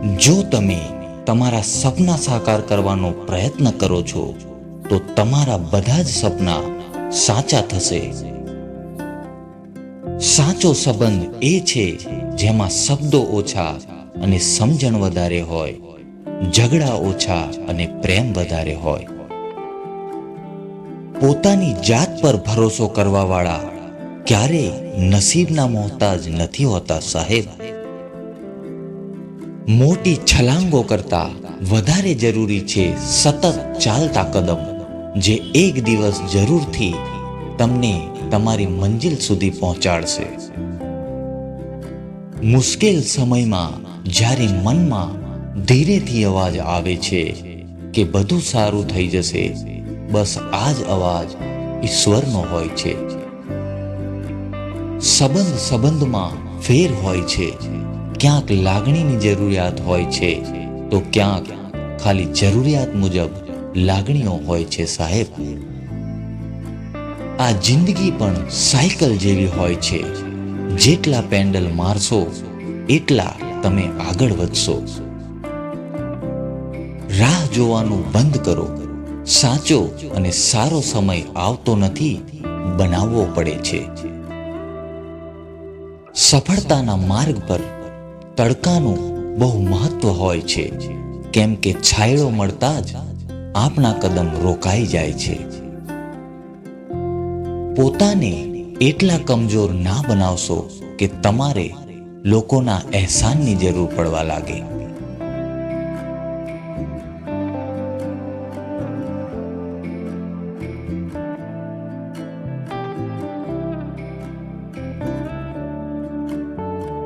જો તમે તમારા સપના સાકાર કરવાનો પ્રયત્ન કરો છો, તો તમારા બધા જ સપના સાચા થશે. સાચો સંબંધ એ છે જેમાં શબ્દો ઓછા અને સમજણ વધારે હોય, ઝઘડા ઓછા અને પ્રેમ વધારે હોય. પોતાની જાત પર ભરોસો કરવાવાળા ક્યારેય નસીબના મોહતાજ નથી હોતા સાહેબ. મોટી છલાંગો કરતા વધારે જરૂરી છે સતત ચાલતા કદમ, જે એક દિવસ જરૂરથી તમને તમારી મંજિલ સુધી પહોંચાડશે. મુશ્કેલ સમયમાં જ્યારે મનમાં ધીરેથી અવાજ આવે છે કે બધું સારું થઈ જશે, બસ આ જ અવાજ ઈશ્વરનો હોય છે. સંબંધ સંબંધમાં ફેર હોય છે. ક્યાંક લાગણીની જરૂરિયાત હોય છે, તો ક્યાંક ખાલી જરૂરિયાત મુજબ લાગણીઓ હોય છે સાહેબ. આ જિંદગી પણ સાયકલ જેવી હોય છે. જેટલા પેન્ડલ મારશો, એટલા તમે આગળ વધશો. રાહ જોવાનું બંધ કરો. સાચો અને સારો સમય આવતો નથી, બનાવવો પડે છે. સફળતાના માર્ગ પર તડકાનું બહુ મહત્વ હોય છે. કેમ કે છાયડો મળતા જ આપણા કદમ રોકાઈ જાય છે. પોતાને એટલા કમજોર ના બનાવશો કે તમારે લોકોના અહેસાનની જરૂર પડવા લાગે.